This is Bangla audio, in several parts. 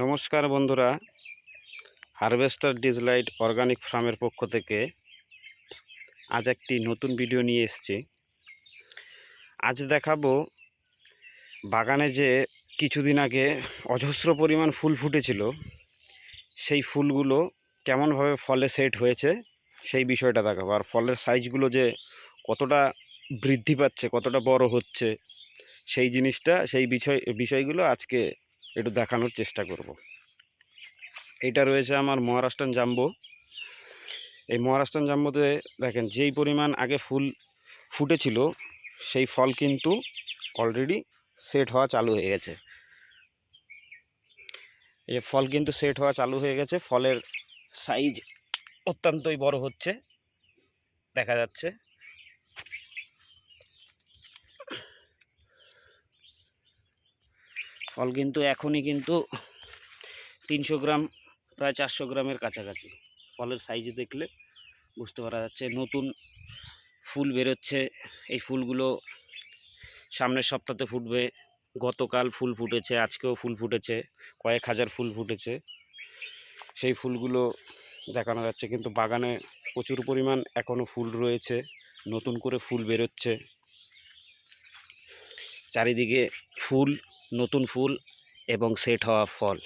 নমস্কার বন্ধুরা। হারভেস্টার ডিজলাইট অর্গানিক ফার্মের পক্ষ থেকে আজ একটি নতুন ভিডিও নিয়ে এসেছি। আজ দেখাবো বাগানে যে কিছুদিন আগে অজস্র পরিমাণ ফুল ফুটেছিল, সেই ফুলগুলো কেমনভাবে ফলে সেট হয়েছে সেই বিষয়টা দেখাবো। আর ফলের সাইজগুলো যে কতটা বৃদ্ধি পাচ্ছে, কতটা বড় হচ্ছে, সেই জিনিসটা, সেই বিষয়, বিষয়গুলো আজকে একটু দেখানোর চেষ্টা করব। এইটা রয়েছে আমার মহারাষ্ট্রান জাম্বো। এই মহারাষ্ট্রান জাম্বোতে দেখেন, যেই পরিমাণ আগে ফুল ফুটেছিল, সেই ফল কিন্তু অলরেডি সেট হওয়া চালু হয়ে গেছে। এই ফল কিন্তু সেট হওয়া চালু হয়ে গেছে, ফলের সাইজ অত্যন্তই বড় হচ্ছে, দেখা যাচ্ছে। ফল কিন্তু এখনই কিন্তু তিনশো গ্রাম, প্রায় চারশো গ্রামের কাছাকাছি। ফলের সাইজ দেখলে বুঝতে পারা যাচ্ছে নতুন ফুল বেরোচ্ছে। এই ফুলগুলো সামনের সপ্তাহে ফুটবে। গতকাল ফুল ফুটেছে, আজকেও ফুল ফুটেছে, কয়েক হাজার ফুল ফুটেছে। সেই ফুলগুলো দেখানো যাচ্ছে কিন্তু বাগানে প্রচুর পরিমাণ এখনও ফুল রয়েছে, নতুন করে ফুল বেরোচ্ছে। চারিদিকে ফুল নতুন ফুল এবং সেট হওয়া ফল।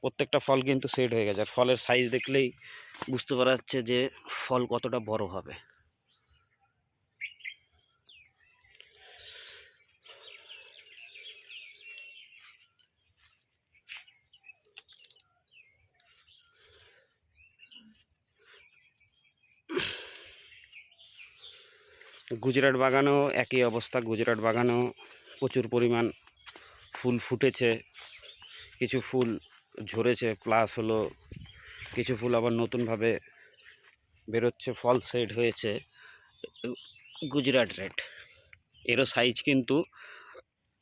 প্রত্যেকটা ফল কিন্তু সেট হয়ে গেছে। আর ফলের সাইজ দেখলেই বুঝতে পারা যাচ্ছে যে ফল কতটা বড় হবে। গুজরাট বাগানেও একই অবস্থা, গুজরাট বাগানেও প্রচুর পরিমাণ ফুল ফুটেছে, কিছু ফুল ঝরেছে প্লাস হলো কিছু ফুল আবার নতুনভাবে বেরোচ্ছে ফল সেট হয়েছে, গুজরাট রেড। এরও সাইজ কিন্তু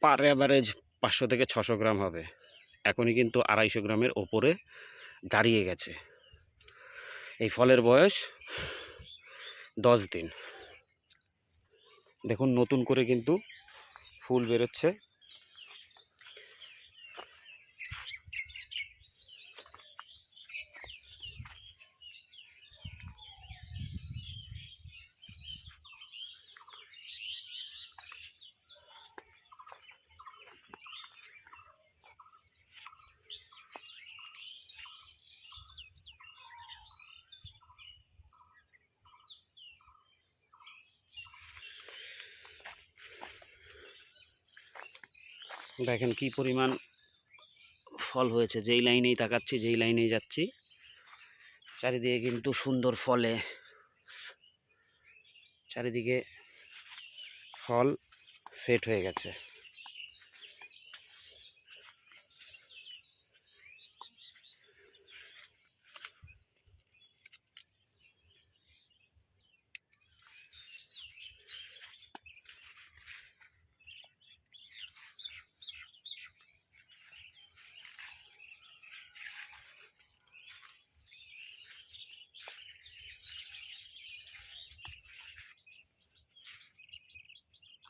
পার অ্যাভারেজ পাঁচশো থেকে ছশো গ্রাম হবে। এখনই কিন্তু আড়াইশো গ্রামের ওপরে দাঁড়িয়ে গেছে। এই ফলের বয়স দশ দিন। দেখুন নতুন করে কিন্তু ফুল বেরোচ্ছে। দেখেন কি পরিমাণ ফল হয়েছে। যেই লাইনেই তাকাচ্ছি, যেই লাইনেই যাচ্ছি, চারিদিকে কিন্তু সুন্দর ফলে। চারিদিকে ফল সেট হয়ে গেছে।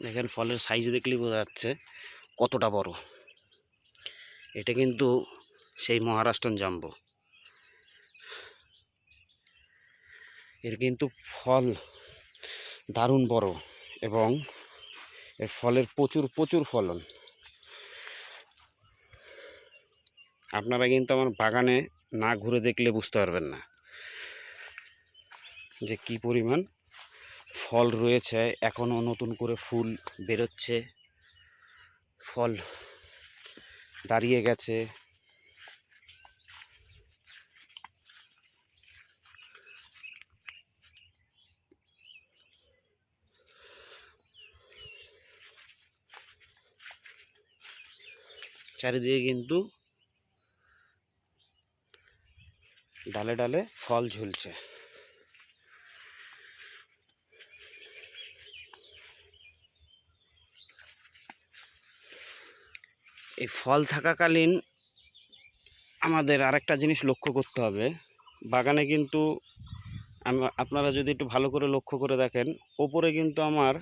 দেখেন ফলের সাইজ দেখলেই বোঝা যাচ্ছে কতটা বড়। এটা কিন্তু সেই মহারাষ্ট্রন জাম্বো। এর কিন্তু ফল দারুণ বড় এবং এর ফলের প্রচুর প্রচুর ফলন। আপনারা কিন্তু আমার বাগানে না ঘুরে দেখলে বুঝতে পারবেন না যে কি পরিমাণ ফল রয়েছে, এখনও নতুন করে ফুল বেরোচ্ছে। ফল দাঁড়িয়ে গেছে। চারিদিকে কিন্তু ডালে ডালে ফল ঝুলছে। এই ফল থাকাকালীন আমাদের আরেকটা জিনিস লক্ষ্য করতে হবে। বাগানে কিন্তু আপনারা যদি একটু ভালো করে লক্ষ্য করে দেখেন, ওপরে কিন্তু আমার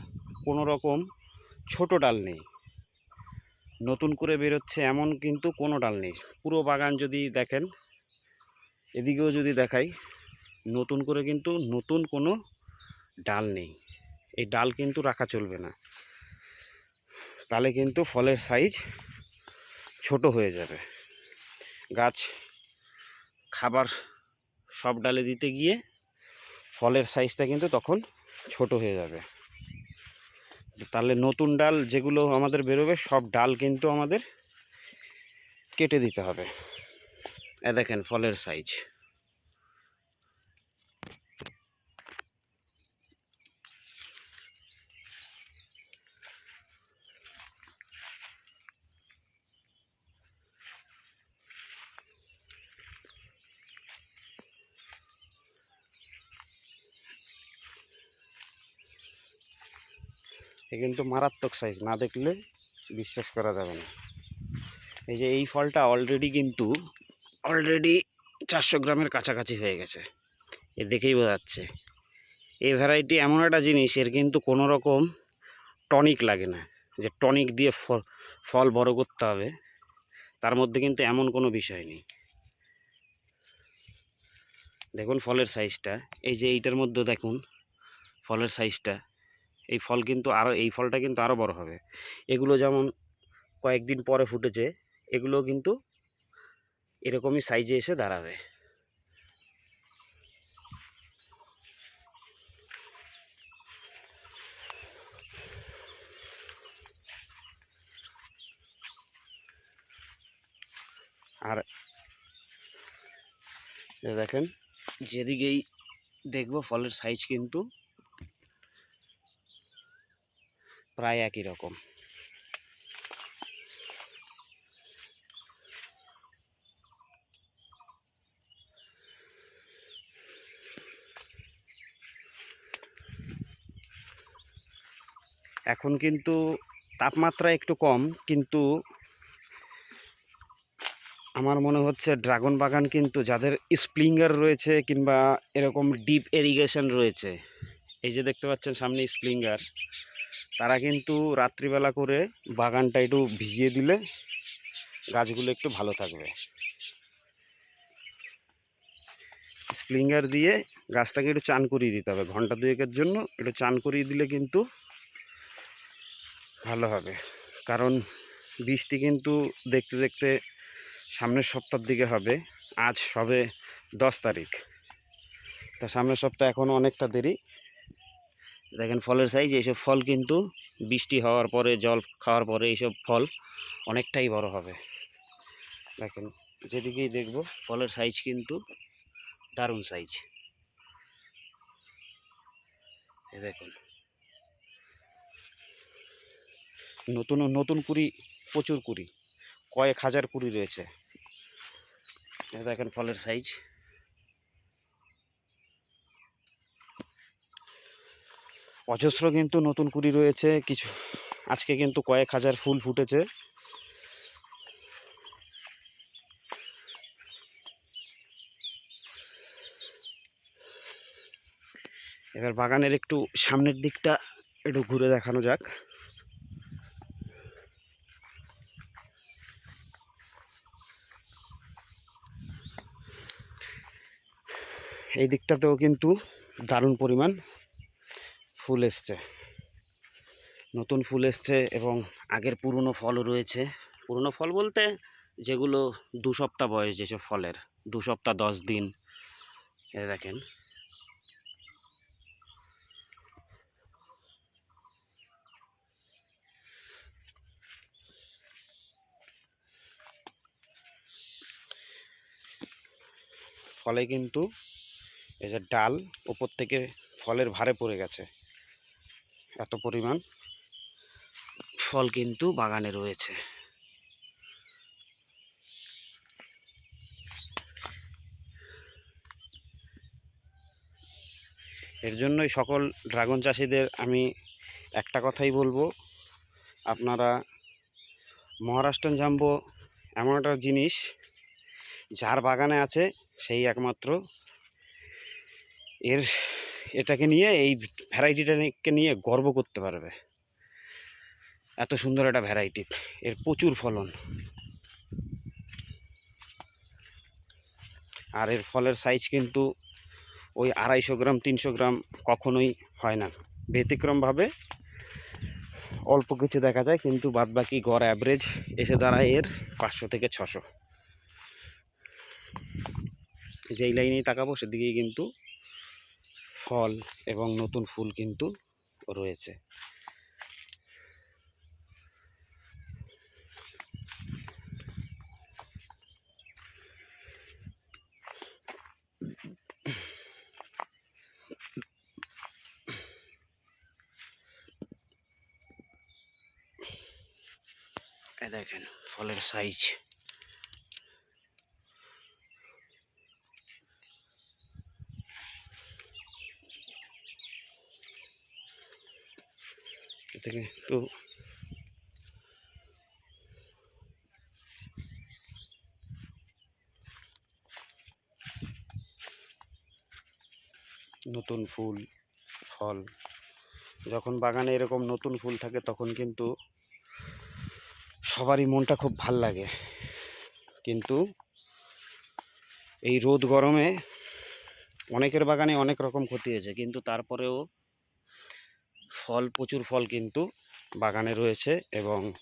কোনো রকম ছোট ডাল নেই। নতুন করে বেরোচ্ছে এমন কিন্তু কোনো ডাল নেই। পুরো বাগান যদি দেখেন, এদিকেও যদি দেখাই, নতুন করে কিন্তু নতুন কোনো ডাল নেই। এই ডাল কিন্তু রাখা চলবে না। তাহলে কিন্তু ফলের সাইজ ছোট হয়ে যাবে। গাছ খাবার সব ডালে দিতে গিয়ে ফলের সাইজটা কিন্তু তখন ছোট হয়ে যাবে। তাহলে নতুন ডাল যেগুলো আমাদের বেরোবে, সব ডাল কিন্তু আমাদের কেটে দিতে হবে। এ দেখেন ফলের সাইজ এ কিন্তু মারাত্মক সাইজ না দেখলে বিশ্বাস করা যাবে না। এই যে এই ফলটা অলরেডি কিন্তু অলরেডি চারশো গ্রামের কাছাকাছি হয়ে গেছে। এ দেখেই বোঝা যাচ্ছে। এই ভ্যারাইটি এমন একটা জিনিস, এর কিন্তু কোনো রকম টনিক লাগে না। যে টনিক দিয়ে ফল ফল বড় করতে হবে, তার মধ্যে কিন্তু এমন কোনো বিষয় নেই। দেখুন ফলের সাইজটা এই যে এইটার মধ্যে দেখুন, ফলের সাইজটা এই ফল কিন্তু আরও এই ফলটা কিন্তু আরও বড় হবে। এগুলো যেমন কয়েকদিন পরে ফুটেছে এগুলো কিন্তু এরকমই সাইজে এসে দাঁড়াবে। আর দেখেন, যেদিকেই দেখব ফলের সাইজ কিন্তু প্রায় একই রকম। এখন কিন্তু তাপমাত্রা একটু কম, কিন্তু আমার মনে হচ্ছে ড্রাগন বাগান কিন্তু যাদের স্প্রিঙ্গার রয়েছে কিংবা এরকম ডিপ এরিগেশন রয়েছে, এই যে দেখতে পাচ্ছেন সামনে স্প্রিঙ্গার তারা কিন্তু রাত্রিবেলা করে বাগানটা একটু ভিজিয়ে দিলে গাছগুলো একটু ভালো থাকবে। স্প্রিঙ্গার দিয়ে গাছটাকে একটু চান করিয়ে দিতে হবে। ঘণ্টা দুয়েকের জন্য একটু চান করিয়ে দিলে কিন্তু ভালো হবে। কারণ বৃষ্টি কিন্তু দেখতে দেখতে সামনের সপ্তাহের দিকে হবে। আজ হবে দশ তারিখ। তা সামনের সপ্তাহ এখনও অনেকটা দেরি। দেখেন ফলের সাইজ এইসব ফল কিন্তু বৃষ্টি হওয়ার পরে, জল খাওয়ার পরে এইসব ফল অনেকটাই বড় হবে। দেখেন, যেদিকেই দেখব, ফলের সাইজ কিন্তু দারুণ সাইজ দেখুন। নতুন নতুন কুড়ি, প্রচুর কুড়ি, কয়েক হাজার কুড়ি রয়েছে। দেখেন ফলের সাইজ অজস্র কিন্তু নতুন কুড়ি রয়েছে, কিছু, আজকে কিন্তু কয়েক হাজার ফুল ফুটেছে। এবার বাগানের একটু সামনের দিকটা একটু ঘুরে দেখানো যাক। এই দিকটাতেও কিন্তু দারুণ পরিমাণ ফুল এসছে। নতুন ফুল এসছে এবং আগের পুরনো ফলও রয়েছে। পুরনো ফল বলতে যেগুলো দু সপ্তাহ বয়স যেসব ফলের, দু সপ্তাহ, দশ দিন। এ দেখেন। ফলে কিন্তু এই যে ডাল ওপর থেকে ফলের ভারে পড়ে গেছে। এত পরিমাণ? ফল কিন্তু বাগানে রয়েছে। এর জন্যই সকল ড্রাগন চাষিদের আমি একটা কথাই বলব আপনারা মহারাষ্ট্রন জাম্বো এমন একটা জিনিস যার বাগানে আছে সেই একমাত্র। এর এটাকে নিয়ে, এই ভ্যারাইটিটাকে নিয়ে গর্ব করতে পারবে। এত সুন্দর একটা ভ্যারাইটি এর প্রচুর ফলন। আর এর ফলের সাইজ কিন্তু ওই আড়াইশো গ্রাম, তিনশো গ্রাম কখনোই হয় না। ব্যতিক্রমভাবে অল্প কিছু দেখা যায়, কিন্তু বাদবাকি গড় অ্যাভারেজ এসে দাঁড়ায় এর পাঁচশো থেকে ছশো। যেই লাইনেই তাকাবো, সেদিকেই কিন্তু ফল এবং নতুন ফুল কিন্তু রয়েছে। দেখেন ফলের সাইজ থেকে একটু নতুন ফুল, ফল, যখন বাগানে এরকম নতুন ফুল থাকে, তখন কিন্তু সবারই মনটা খুব ভালো লাগে। কিন্তু এই রোদ গরমে অনেকের বাগানে অনেক রকম ক্ষতি হয়েছে, কিন্তু তারপরেও ফল, প্রচুর ফল কিন্তু বাগানে রয়েছে এবং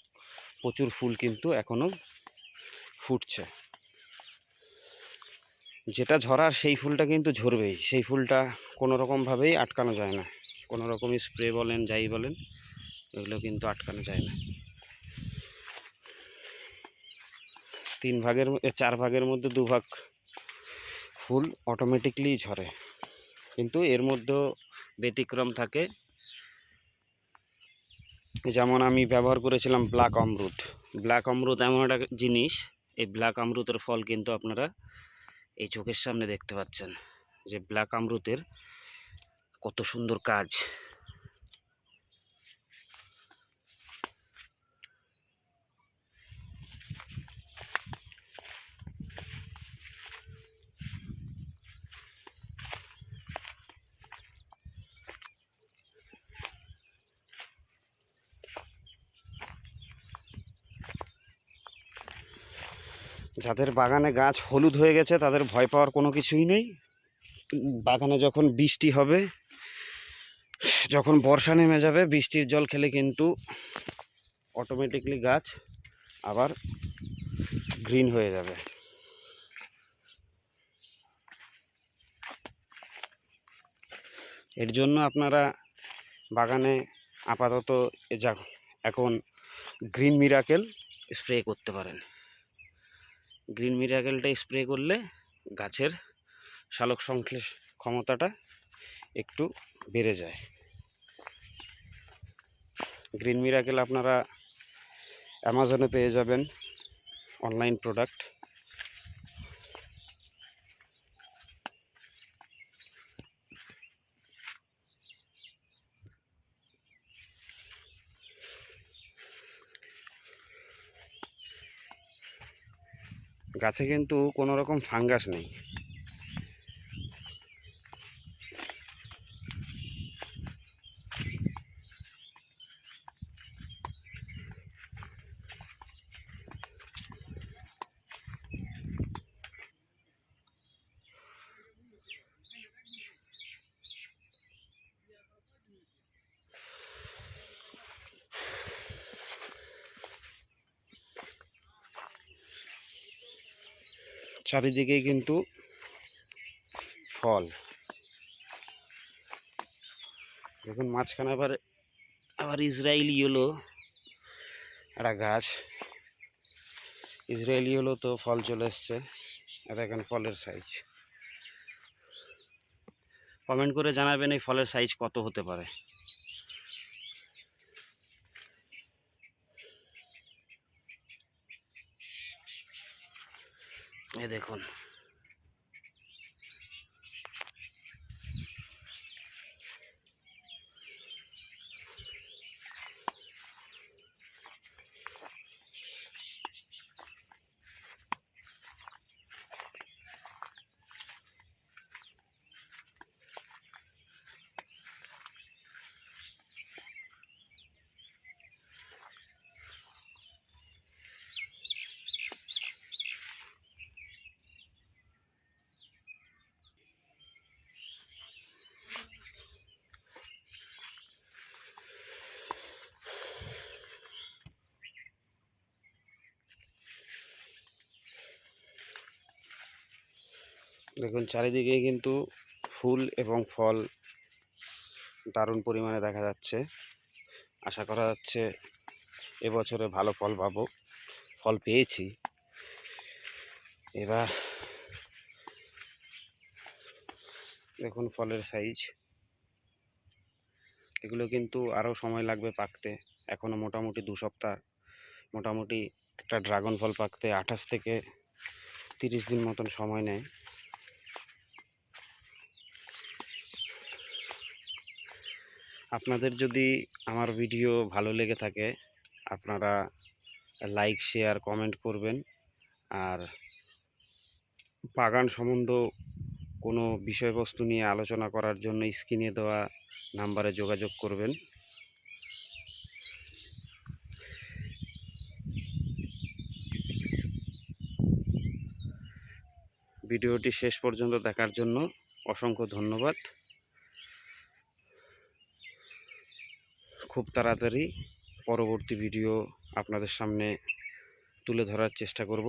প্রচুর ফুল কিন্তু এখনও ফুটছে। যেটা ঝরার সেই ফুলটা কিন্তু ঝরবেই। সেই ফুলটা কোনো রকমভাবেই আটকানো যায় না। কোনো রকম স্প্রে বলেন, যাই বলেন, এগুলো কিন্তু আটকানো যায় না। তিন ভাগের চার ভাগের মধ্যে দু ভাগ ফুল অটোমেটিকলি ঝরে। কিন্তু এর মধ্যেও ব্যতিক্রম থাকে যেমন আমি ব্যবহার করেছিলাম ব্ল্যাক অমরুদ। ব্ল্যাক অমরুদ এমন একটা জিনিস, এই ব্ল্যাক আমরুতের ফল কিন্তু আপনারা এই চোখের সামনে দেখতে পাচ্ছেন যে ব্ল্যাক আমরুতের কত সুন্দর কাজ। যাদের বাগানে গাছ হলুদ হয়ে গেছে, তাদের ভয় পাওয়ার কোনো কিছুই নেই। বাগানে যখন বৃষ্টি হবে, যখন বর্ষা নেমে যাবে, বৃষ্টির জল খেলে কিন্তু অটোমেটিকলি গাছ আবার গ্রিন হয়ে যাবে। এর জন্য আপনারা বাগানে আপাতত এখন গ্রিন মিরাকেল স্প্রে করতে পারেন। গ্রিন মিরাকেলটা স্প্রে করলে গাছের শালক সংশ্লেষ ক্ষমতাটা একটু বেড়ে যায়। গ্রিন মিরাকেল আপনারা অ্যামাজনে পেয়ে যাবেন অনলাইন প্রোডাক্ট। গাছে কিন্তু কোনো রকম ফাঙ্গাস নেই। চারিদিকেই কিন্তু ফল। দেখুন, মাঝখানে আবার আবার ইসরায়েলি হলো একটা গাছ। ইসরায়েলি হলো তো ফল চলে এসছে। আর দেখেন ফলের সাইজ কমেন্ট করে জানাবেন এই ফলের সাইজ কত হতে পারে। এ দেখুন। দেখুন, চারিদিকে কিন্তু ফুল এবং ফল দারুণ পরিমাণে দেখা যাচ্ছে। আশা করা যাচ্ছে এবছরে ভালো ফল পাবো, ফল পেয়েছি। এবার দেখুন ফলের সাইজ এগুলো কিন্তু আরও সময় লাগবে পাকতে এখনও মোটামুটি দু সপ্তাহ। মোটামুটি একটা ড্রাগন ফল পাকতে আঠাশ থেকে তিরিশ দিন মতন সময় নেয়। আপনাদের যদি আমার ভিডিও ভালো লেগে থাকে, আপনারা লাইক শেয়ার কমেন্ট করবেন। আর বাগান সম্বন্ধ কোনো বিষয়বস্তু নিয়ে আলোচনা করার জন্য স্ক্রিনে দেওয়া নাম্বারে যোগাযোগ করবেন। ভিডিওটি শেষ পর্যন্ত দেখার জন্য অসংখ্য ধন্যবাদ। খুব তাড়াতাড়ি পরবর্তী ভিডিও আপনাদের সামনে তুলে ধরার চেষ্টা করব।